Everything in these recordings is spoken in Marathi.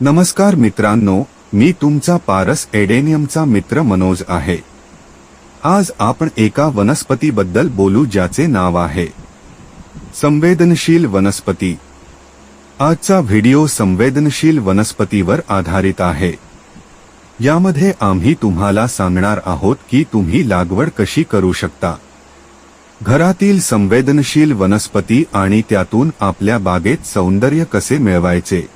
नमस्कार मित्रांनो मी तुमचा पारस एडेनियमचा मित्र मनोज आहे. आज आपण एका वनस्पतीबद्दल बोलू ज्याचे नाव आहे. संवेदनशील वनस्पती. आजचा व्हिडिओ संवेदनशील वनस्पतीवर आधारित आहे. यामध्ये आम्ही तुम्हाला सांगणार आहोत की तुम्ही लागवड कशी करू शकता. घरातील संवेदनशील वनस्पती आणि त्यातून आपल्या बागेत सौंदर्य कसे मिळवायचे?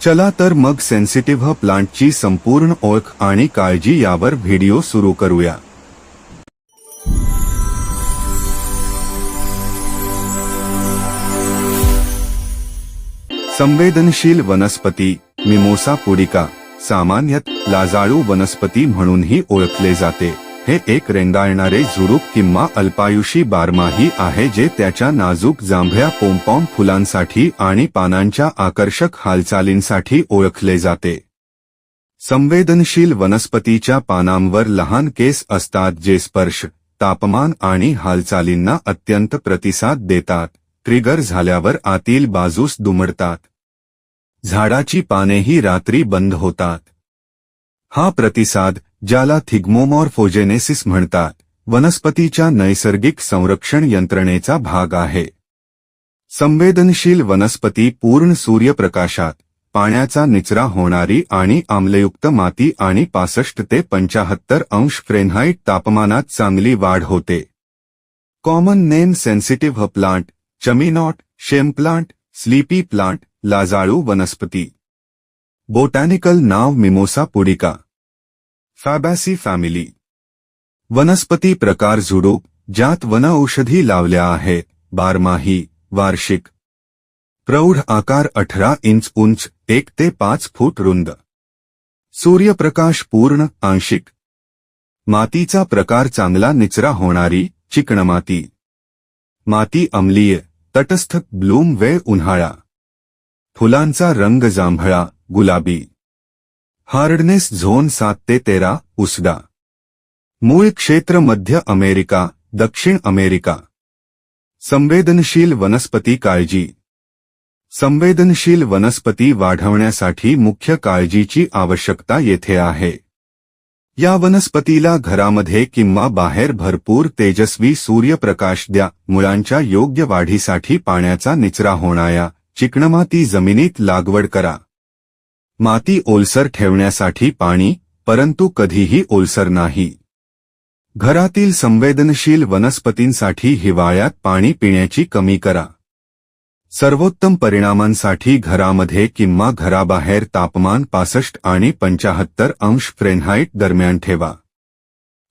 चला तर मग सेन्सिटिव्ह प्लांटची संपूर्ण ओळख आणि काळजी यावर व्हिडिओ सुरू करूया. संवेदनशील वनस्पती मिमोसा पुडिका सामान्यतः लाजाळू वनस्पती म्हणूनही ओळखले जाते. हे एक रेंगाळणारे झुडूप किंवा अल्पायुषी बारमाही आहे जे त्याच्या नाजूक जांभळ्या पोंपॉम फुलांसाठी आणि पानांच्या आकर्षक हालचालींसाठी ओळखले जाते. संवेदनशील वनस्पतीच्या पानांवर लहान केस असतात जे स्पर्श तापमान आणि हालचालींना अत्यंत प्रतिसाद देतात ट्रिगर झाल्यावर आतील बाजूस दुमडतात. झाडाची पानेही रात्री बंद होतात. हा प्रतिसाद ज्याला थिग्मोमॉर्फोजेनेसिस म्हणतात वनस्पतीच्या नैसर्गिक संरक्षण यंत्रणेचा भाग आहे. संवेदनशील वनस्पती पूर्ण सूर्यप्रकाशात पाण्याचा निचरा होणारी आणि आम्लयुक्त माती आणि पासष्ट ते पंचाहत्तर अंश फ्रेनहाईट तापमानात चांगली वाढ होते. कॉमन नेम सेन्सिटिव्ह प्लांट चमिनॉट शेम प्लांट स्लीपी प्लांट लाजाळू वनस्पती. बोटॅनिकल नाव मिमोसा पुडिका फॅबॅसी फॅमिली. वनस्पती प्रकार झुडूप ज्यात वनऔषधी लावल्या आहेत बारमाही वार्षिक. प्रौढ आकार अठरा इंच उंच एक ते पाच फूट रुंद. सूर्यप्रकाश पूर्ण आंशिक. मातीचा प्रकार चांगला निचरा होणारी चिकणमाती माती अम्लीय तटस्थ ब्लूम वेळ उन्हाळा. फुलांचा रंग जांभळा गुलाबी. हार्डनेस झोन सात ते तेरा उसदा मूळ क्षेत्र मध्य अमेरिका दक्षिण अमेरिका. संवेदनशील वनस्पती काळजी. संवेदनशील वनस्पती वाढवण्यासाठी मुख्य काळजीची आवश्यकता येथे आहे. या वनस्पतीला घरामध्ये किंवा बाहेर भरपूर तेजस्वी सूर्यप्रकाश द्या मुळांच्या योग्य वाढीसाठी पाण्याचा निचरा होणाऱ्या चिकणमाती जमिनीत लागवड करा. माती ओलसर ठेवण्यासाठी पाणी परंतु कधीही ओलसर नाही. घरातील संवेदनशील वनस्पतींसाठी हिवाळ्यात पाणी पिण्याची कमी करा. सर्वोत्तम परिणामांसाठी घरामध्ये किंवा घराबाहेर तापमान पासष्ट आणि पंचाहत्तर अंश फ्रेनहाईट दरम्यान ठेवा.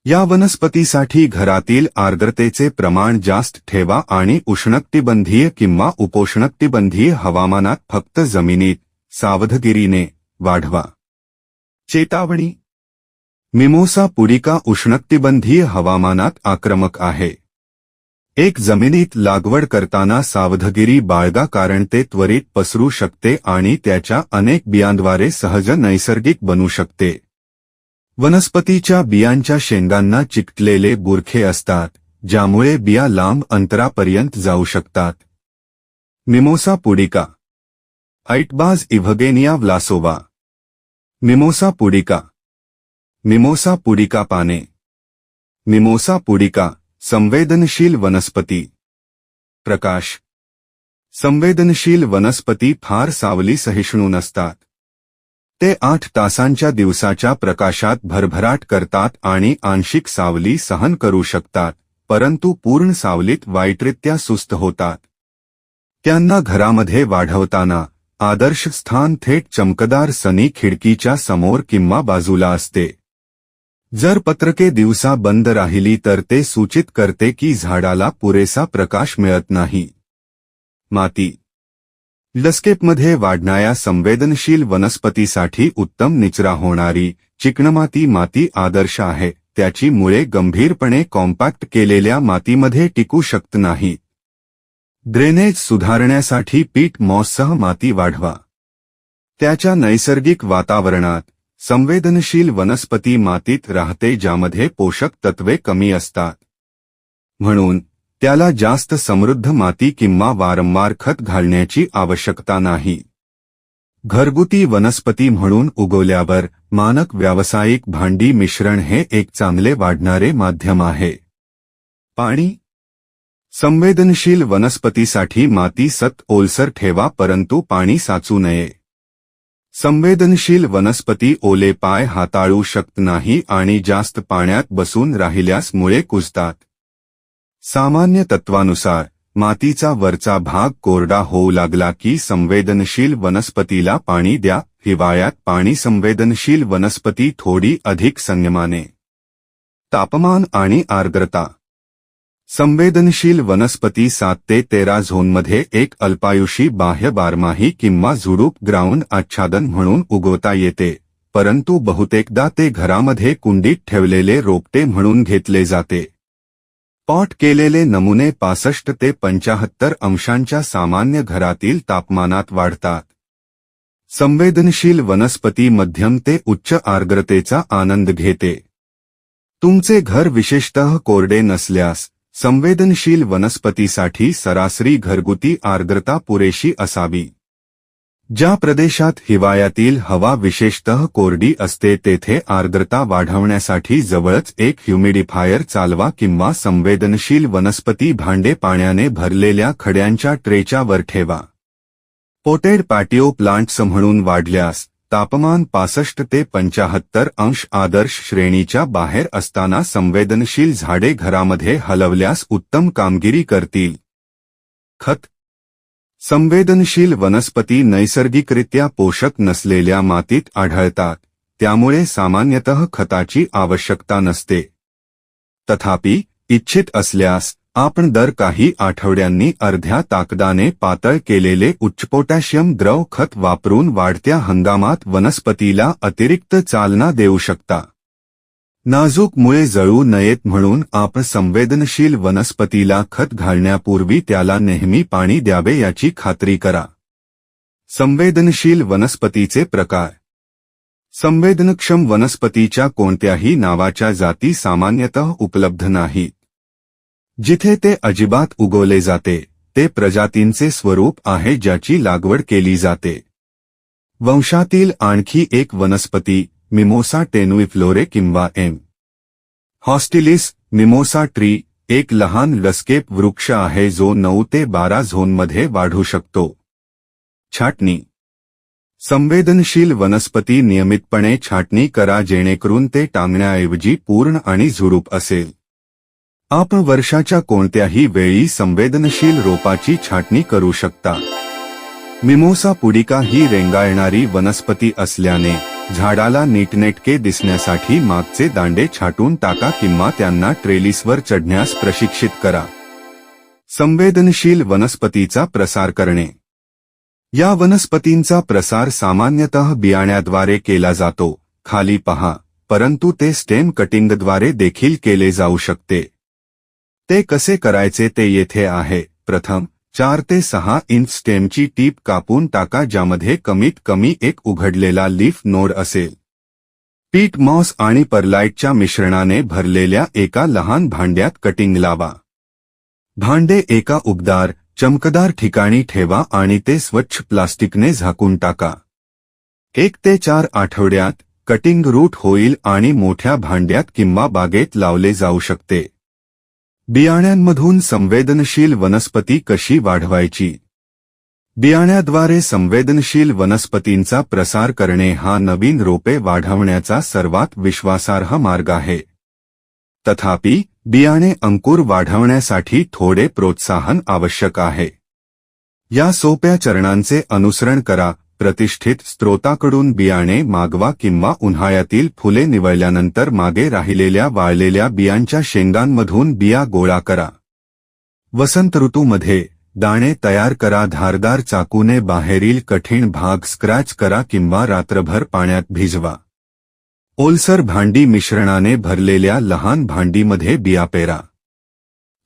या वनस्पतीसाठी घरातील आर्द्रतेचे प्रमाण जास्त ठेवा आणि उष्णकटिबंधीय किंवा उपोष्णकटिबंधीय हवामानात फक्त जमिनीत सावधगिरीने वाढवा चेतावणी मिमोसा पुडिका उष्णकटिबंधीय हवामानात आक्रमक आहे एक जमिनीत लागवड करताना सावधगिरी बाळगा कारण ते त्वरित पसरू शकते आणि त्याच्या अनेक बियांद्वारे सहज नैसर्गिक बनू शकते वनस्पतीच्या बियांच्या शेंगांना चिकटलेले बुरखे असतात ज्यामुळे बिया लांब अंतरापर्यंत जाऊ शकतात मिमोसा पुडिका ऐटबाज Evgenia Vlasova. Mimosa pudica. Mimosa pudica पाने. मिमोसा पुडिका संवेदनशील वनस्पती. प्रकाश. संवेदनशील वनस्पती फार सावली सहिष्णू नसतात. ते आठ तासांच्या दिवसाच्या प्रकाशात भरभराट करतात आणि आंशिक सावली सहन करू शकतात परंतु पूर्ण सावलीत वाईटरित्या सुस्त होतात. त्यांना घरामध्ये वाढवताना आदर्श स्थान थेट चमकदार सनी खिडकीच्या समोर किंवा बाजूला जर पत्रके दिवसा बंद राहिली तर सूचित करते की झाडाला पुरेसा प्रकाश मिळत नाही. माती. लस्केपमध्ये वाढणाऱ्या संवेदनशील वनस्पतीसाठी उत्तम निचरा होणारी चिकणमाती माती आदर्श आहे, त्याची मुळे गंभीरपणे कॉम्पॅक्ट केलेल्या मातीमध्ये टिकू शकत नाहीत ड्रेनेज सुधारण्यासाठी पीट मॉससह माती वाढवा. त्याच्या नैसर्गिक वातावरणात संवेदनशील वनस्पती मातीत राहते ज्यामध्ये पोषक तत्वे कमी असतात. म्हणून त्याला जास्त समृद्ध माती किंवा वारंवार खत घालण्याची आवश्यकता नाही. घरगुती वनस्पती म्हणून उगवल्यावर मानक व्यावसायिक भांडी मिश्रण हे एक चांगले वाढणारे माध्यम आहे. पाणी संवेदनशील वनस्पतीसाठी माती सत ओलसर ठेवा परंतु पाणी साचू नये. संवेदनशील वनस्पती ओले पाय हाताळू शकत नाही आणि जास्त पाण्यात बसून राहिल्यास मुळे कुजतात. सामान्य तत्वानुसार मातीचा वरचा भाग कोरडा होऊ लागला की संवेदनशील वनस्पतीला पाणी द्या हिवाळ्यात पाणी संवेदनशील वनस्पती थोडी अधिक संयमाने. तापमान आणि आर्द्रता संवेदनशील वनस्पती सात ते तेरा झोनमध्ये एक अल्पायुषी बाह्य बारमाही किंवा झुडूप ग्राउंड आच्छादन म्हणून उगवता येते परंतु बहुतेकदा ते घरामध्ये कुंडीत ठेवलेले रोपटे म्हणून घेतले जाते. पॉट केलेले नमुने पासष्ट ते पंचाहत्तर अंशांच्या सामान्य घरातील तापमानात वाढतात. संवेदनशील वनस्पती मध्यम ते उच्च आर्द्रतेचा आनंद घेते. तुमचे घर विशेषतः कोरडे नसल्यास संवेदनशील वनस्पतीसाठी सरासरी घरगुती आर्द्रता पुरेशी असावी. ज्या प्रदेशात हिवाळ्यातील हवा विशेषतः कोरडी असते तेथे आर्द्रता वाढवण्यासाठी जवळच एक ह्युमिडिफायर चालवा किंवा संवेदनशील वनस्पती भांडे पाण्याने भरलेल्या खड्यांच्या ट्रेच्या वर ठेवा. पोटेड पॅटिओ प्लांट्स म्हणून वाढल्यास तापमान पासष्ट ते पंचाहत्तर अंश आदर्श श्रेणीच्या बाहेर असताना संवेदनशील झाडे घरामध्ये हलवल्यास उत्तम कामगिरी करतील. खत. संवेदनशील वनस्पती नैसर्गिकरित्या पोषक नसलेल्या मातीत आढळतात त्यामुळे सामान्यतः खताची आवश्यकता नसते. तथापि इच्छित असल्यास आपण दर काही आठवड्यांनी अर्ध्या ताकदाने पातळ केलेले उच्च पोटॅशियम द्रव खत वापरून वाढत्या हंगामात वनस्पतीला अतिरिक्त चालना देऊ शकता. नाजूक मुळे जळू नयेत म्हणून आपण संवेदनशील वनस्पतीला खत घालण्यापूर्वी त्याला नेहमी पाणी द्यावे याची खात्री करा. संवेदनशील वनस्पतीचे प्रकार. संवेदनक्षम वनस्पतीच्या कोणत्याही नावाच्या जाती सामान्यतः उपलब्ध नाहीत. जिथे ते अजिबात उगवले जाते ते प्रजातींचे स्वरूप आहे ज्याची लागवड केली जाते. वंशातील आणखी एक वनस्पती मिमोसा टेनुइफ्लोरे किंवा एम. हॉस्टिलिस मिमोसा ट्री एक लहान लस्केप वृक्ष आहे जो नऊ ते बारा झोनमध्ये वाढू शकतो. छाटणी. संवेदनशील वनस्पती नियमितपणे छाटणी करा जेणेकरून ते टांगण्याऐवजी पूर्ण आणि झुडूप असेल. आपण वर्षाच्या कोणत्याही वेळी संवेदनशील रोपाची छाटणी करू शकता. मिमोसा पुडिका ही रेंगाळणारी वनस्पती असल्याने झाडाला नीटनेटके दिसण्यासाठी मागचे दांडे छाटून टाका किंवा त्यांना ट्रेलिसवर चढण्यास प्रशिक्षित करा. संवेदनशील वनस्पतीचा प्रसार करणे. या वनस्पतींचा प्रसार सामान्यतः बियाण्याद्वारे केला जातो. खाली पहा परंतु ते स्टेम कटिंगद्वारे देखील केले जाऊ शकते. ते कसे करायचे ते येथे आहे. प्रथम चार ते सहा इंच स्टेमची टीप कापून टाका ज्यामध्ये कमीत कमी एक उघडलेला लीफ नोड असेल. पीट मॉस आणि परलाइटच्या मिश्रणाने भरलेल्या एका लहान भांड्यात कटिंग लावा. भांडे एका उबदार चमकदार ठिकाणी ठेवा आणि ते स्वच्छ प्लास्टिकने झाकून टाका. एक ते चार आठवड्यात कटिंग रूट होईल आणि मोठ्या भांड्यात किंवा बागेत लावले जाऊ शकते. बियाण्यांमधून संवेदनशील वनस्पती कशी वाढवायची? बियाण्याद्वारे संवेदनशील वनस्पतींचा प्रसार करणे हा नवीन रोपे वाढवण्याचा सर्वात विश्वासार्ह मार्ग आहे. तथापि बियाणे अंकुर वाढवण्यासाठी थोडे प्रोत्साहन आवश्यक आहे. या सोप्या चरणांचे अनुसरण करा प्रतिष्ठित स्त्रोताकडून बियाणे मागवा किंवा उन्हाळ्यातील फुले निवळल्यानंतर मागे राहिलेल्या वाळलेल्या बियांच्या शेंगांमधून बिया गोळा करा. वसंत ऋतूमध्ये दाणे तयार करा धारदार चाकूने बाहेरील कठीण भाग स्क्रॅच करा किंवा रात्रभर पाण्यात भिजवा. ओलसर भांडी मिश्रणाने भरलेल्या लहान भांडीमध्ये बिया पेरा.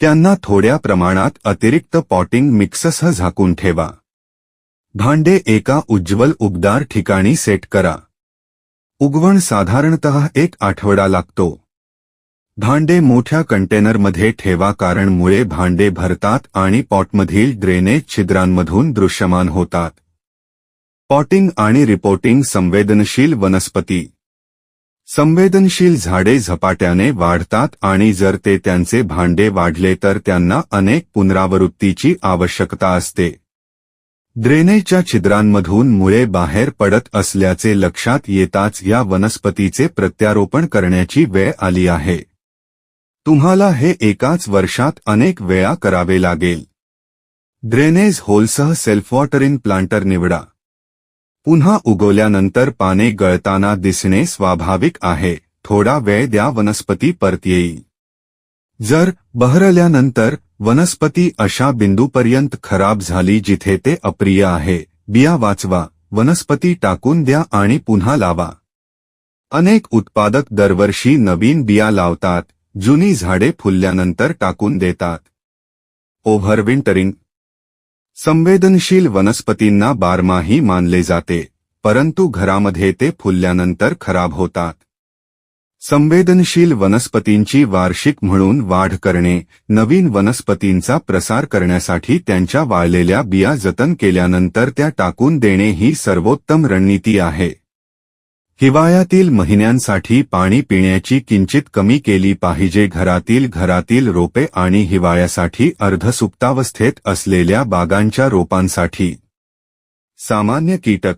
त्यांना थोड्या प्रमाणात अतिरिक्त पॉटिंग मिक्ससह झाकून ठेवा. भांडे एका उज्ज्वल उबदार ठिकाणी सेट करा. उगवण साधारणतः एक आठवडा लागतो. भांडे मोठ्या कंटेनरमध्ये ठेवा कारण मुळे भांडे भरतात आणि पॉटमधील ड्रेनेज छिद्रांमधून दृश्यमान होतात. पॉटिंग आणि रिपोर्टिंग संवेदनशील वनस्पती. संवेदनशील झाडे झपाट्याने वाढतात आणि जर ते त्यांचे भांडे वाढले तर त्यांना अनेक पुनरावृत्तीची आवश्यकता असते. ड्रेनेजच्या छिद्रांमधून मुळे बाहेर पडत असल्याचे लक्षात येताच या वनस्पतीचे प्रत्यारोपण करण्याची वेळ आली आहे. तुम्हाला हे एकाच वर्षात अनेक वेळा करावे लागेल. ड्रेनेज होलसह सेल्फवॉटरिन प्लांटर निवडा. पुन्हा उगवल्यानंतर पाने गळताना दिसणे स्वाभाविक आहे. थोडा वेळ द्या वनस्पती परत येईल. जर बहरल्यानंतर वनस्पती अशा बिंदूपर्यंत खराब झाली जिथे ते अप्रिय आहे बिया वाचवा वनस्पती टाकून द्या आणि पुन्हा लावा. अनेक उत्पादक दरवर्षी नवीन बिया लावतात जुनी झाडे फुलल्यानंतर टाकून देतात. ओव्हरविंटरिंग. संवेदनशील वनस्पतींना बारमाही मानले जाते परंतु घरामध्ये ते फुलल्यानंतर खराब होतात. संवेदनशील वनस्पतींची वार्षिक म्हणून वाढ करणे नवीन वनस्पतींचा प्रसार करण्यासाठी त्यांच्या वाळलेल्या बिया जतन केल्यानंतर त्या टाकून देणे ही सर्वोत्तम रणनीती आहे. हिवाळ्यातील महिन्यांसाठी पाणी पिण्याची किंचित कमी केली पाहिजे. घरातील घरातील रोपे आणि हिवाळ्यासाठी अर्धसुप्तावस्थेत असलेल्या बागांच्या रोपांसाठी सामान्य कीटक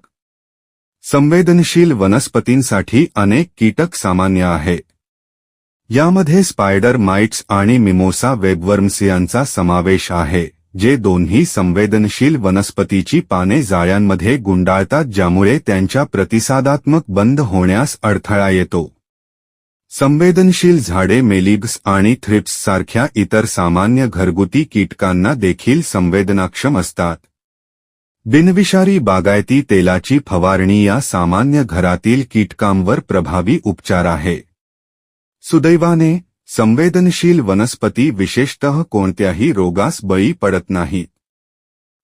संवेदनशील वनस्पतींसाठी अनेक कीटक सामान्य आहे. यामध्ये स्पायडर माइट्स आणि मिमोसा वेबवर्म्स यांचा समावेश आहे जे दोन्ही संवेदनशील वनस्पतीची पाने जाळ्यांमध्ये गुंडाळतात ज्यामुळे त्यांच्या प्रतिसादात्मक बंद होण्यास अडथळा येतो. संवेदनशील झाडे मेलिग्स आणि थ्रिप्स सारख्या इतर सामान्य घरगुती कीटकांना देखील संवेदनाक्षम असतात. बिनविषारी बागायती तेलाची फवारणी या सामान्य घरातील कीटकांवर प्रभावी उपचार आहे. सुदैवाने संवेदनशील वनस्पती विशेषतः कोणत्याही रोगास बळी पडत नाहीत.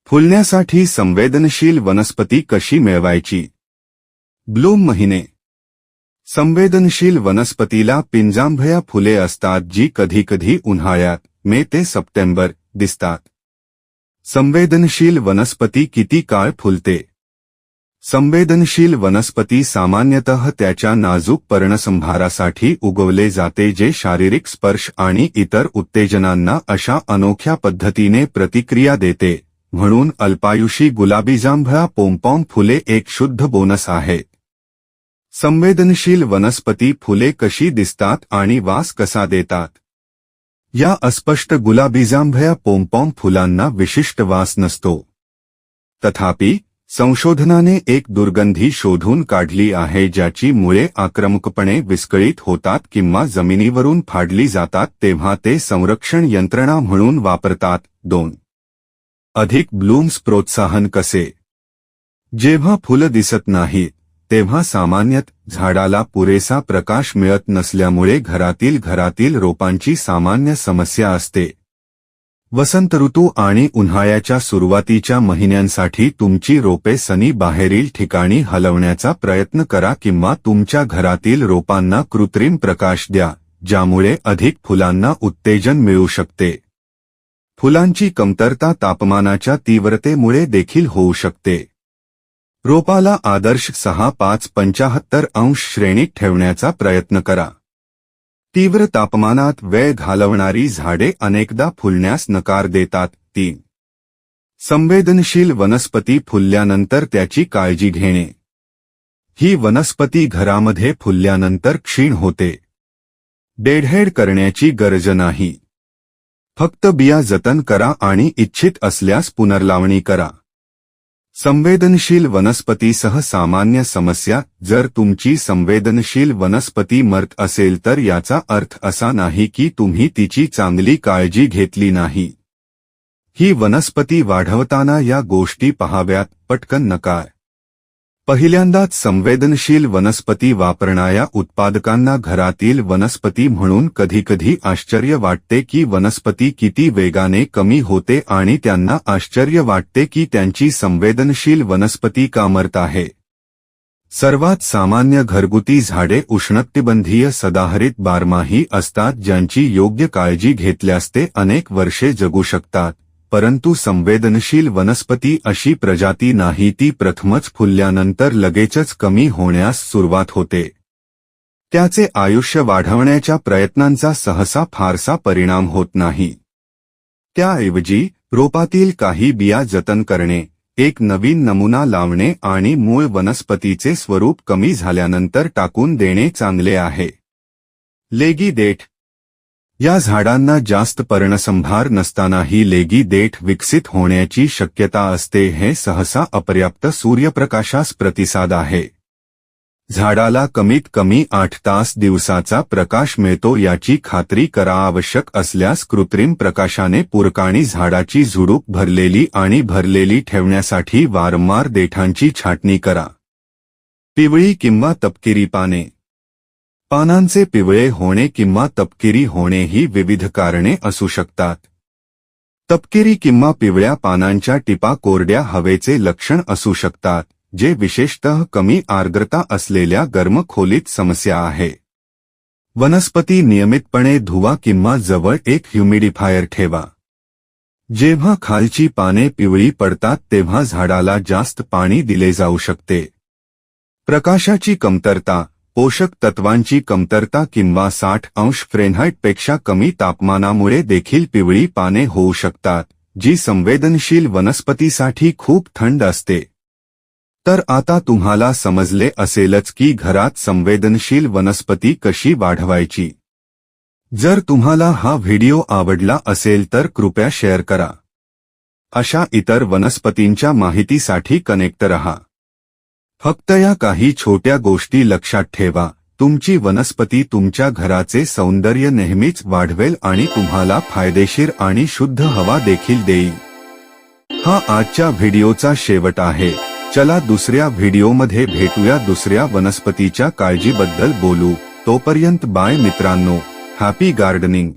फुलण्यासाठी संवेदनशील वनस्पती कशी मिळवायची? ब्लूम महिने. संवेदनशील वनस्पतीला पिंजांभया फुले असतात जी कधीकधी उन्हाळ्यात मे ते सप्टेंबर दिसतात. संवेदनशील वनस्पती किती काळ फुलते? संवेदनशील वनस्पती सामान्यतः त्याच्या नाजूक पर्णसंभारासाठी उगवले जाते जे शारीरिक स्पर्श आणि इतर उत्तेजनांना अशा अनोख्या पद्धतीने प्रतिक्रिया देते. म्हणून अल्पायुषी गुलाबी जांभळा पोंपॉम फुले एक शुद्ध बोनस आहे. संवेदनशील वनस्पती फुले कशी दिसतात आणि वास कसा देतात? या अस्पष्ट गुलाबी पोमपॉम पोंपॉम फुलांना विशिष्ट वास नसतो. तथापि संशोधनाने एक दुर्गंधी शोधून काढली आहे ज्याची मुळे आक्रमकपणे विस्कळीत होतात किंवा जमिनीवरून फाडली जातात तेव्हा ते संरक्षण यंत्रणा म्हणून वापरतात. दोन. अधिक ब्लूम्स प्रोत्साहन कसे? जेव्हा फुलं दिसत नाहीत तेव्हा सामान्यतः झाडाला पुरेसा प्रकाश मिळत नसल्यामुळे घरातील घरातील रोपांची सामान्य समस्या असते. वसंत ऋतू आणि उन्हाळ्याच्या सुरुवातीच्या महिन्यांसाठी तुमची रोपे सनी बाहेरील ठिकाणी हलवण्याचा प्रयत्न करा किंवा तुमच्या घरातील रोपांना कृत्रिम प्रकाश द्या ज्यामुळे अधिक फुलांना उत्तेजन मिळू शकते. फुलांची कमतरता तापमानाच्या तीव्रतेमुळे देखील होऊ शकते. रोपाला आदर्श सहा पाच पंचाहत्तर अंश श्रेणीत ठेवण्याचा प्रयत्न करा. तीव्र तापमानात वेळ घालवणारी झाडे अनेकदा फुलण्यास नकार देतात. तीन. संवेदनशील वनस्पती फुलल्यानंतर त्याची काळजी घेणे. ही वनस्पती घरामध्ये फुलल्यानंतर क्षीण होते. डेडहेड करण्याची गरज नाही. फक्त बिया जतन करा आणि इच्छित असल्यास पुनर्लावणी करा. संवेदनशील वनस्पतीसह सामान्य समस्या जर तुमची संवेदनशील वनस्पती मरत असेल तर याचा अर्थ असा नाही की तुम्ही तिची चांगली काळजी घेतली नाही. ही वनस्पती वाढवताना या गोष्टी पहाव्यात पटकन नकार. पहिल्यांदाच संवेदनशील वनस्पती वापरणाऱ्या उत्पादकांना घरातील वनस्पती म्हणून कधीकधी आश्चर्य वाटते की वनस्पती किती वेगाने कमी होते आणि त्यांना आश्चर्य वाटते की त्यांची संवेदनशील वनस्पती का मरत आहे. सर्वात सामान्य घरगुती झाडे उष्णकटिबंधीय सदाहरित बारमाही असतात ज्यांची योग्य काळजी घेतल्यास ते अनेक वर्षे जगू शकतात. परंतु संवेदनशील वनस्पती अशी प्रजाती नाही ती प्रथमच फुलल्यानंतर लगेचच कमी होण्यास सुरुवात होते. त्याचे आयुष्य वाढवण्याच्या प्रयत्नांचा सहसा फारसा परिणाम होत नाही. त्याऐवजी रोपातील काही बिया जतन करणे एक नवीन नमुना लावणे आणि मूळ वनस्पतीचे स्वरूप कमी झाल्यानंतर टाकून देणे चांगले आहे. लेगी देठ या झाडांना जास्त पर्णसंभार नसतानाही लेगी देठ विकसित होण्याची शक्यता असते हे सहसा अपर्याप्त सूर्यप्रकाशास प्रतिसाद आहे. झाडाला कमीत कमी आठ तास दिवसाचा प्रकाश मिळतो याची खात्री करा आवश्यक असल्यास कृत्रिम प्रकाशाने पुरकाणी झाडाची झुडूप भरलेली आणि भरलेली ठेवण्यासाठी वारंवार देठांची छाटणी करा. पिवळी किंवा तपकिरी पाने. पानांचे पिवळे होणे किंवा तपकिरी होणे ही विविध कारणे असू शकतात. तपकिरी किंवा पिवळ्या पानांच्या टिपा कोरड्या हवेचे लक्षण असू शकतात जे विशेषतः कमी आर्द्रता असलेल्या गर्म खोलीत समस्या आहे. वनस्पती नियमितपणे धुवा किंवा जवळ एक ह्युमिडिफायर ठेवा. जेव्हा खालची पाने पिवळी पडतात तेव्हा झाडाला जास्त पाणी दिले जाऊ शकते. प्रकाशाची कमतरता पोषक तत्वांची कमतरता किंवा साठ अंश फ्रेनहाईटपेक्षा कमी तापमानामुळे देखील पिवळी पाने होऊ शकतात जी संवेदनशील वनस्पतीसाठी खूप थंड असते. तर आता तुम्हाला समजले असेलच की घरात संवेदनशील वनस्पती कशी वाढवायची. जर तुम्हाला हा व्हिडिओ आवडला असेल तर कृपया शेअर करा. अशा इतर वनस्पतींच्या माहितीसाठी कनेक्ट रहा. फक्त या काही छोट्या गोष्टी लक्षात ठेवा. तुमची वनस्पती तुमच्या घराचे सौंदर्य नेहमीच वाढवेल आणि तुम्हाला फायदेशीर आणि शुद्ध हवा देखील देईल. हा आजच्या व्हिडिओचा शेवट आहे. चला दुसऱ्या व्हिडिओमध्ये भेटूया दुसऱ्या वनस्पतीच्या काळजीबद्दल बोलू. तोपर्यंत बाय मित्रांनो. Happy gardening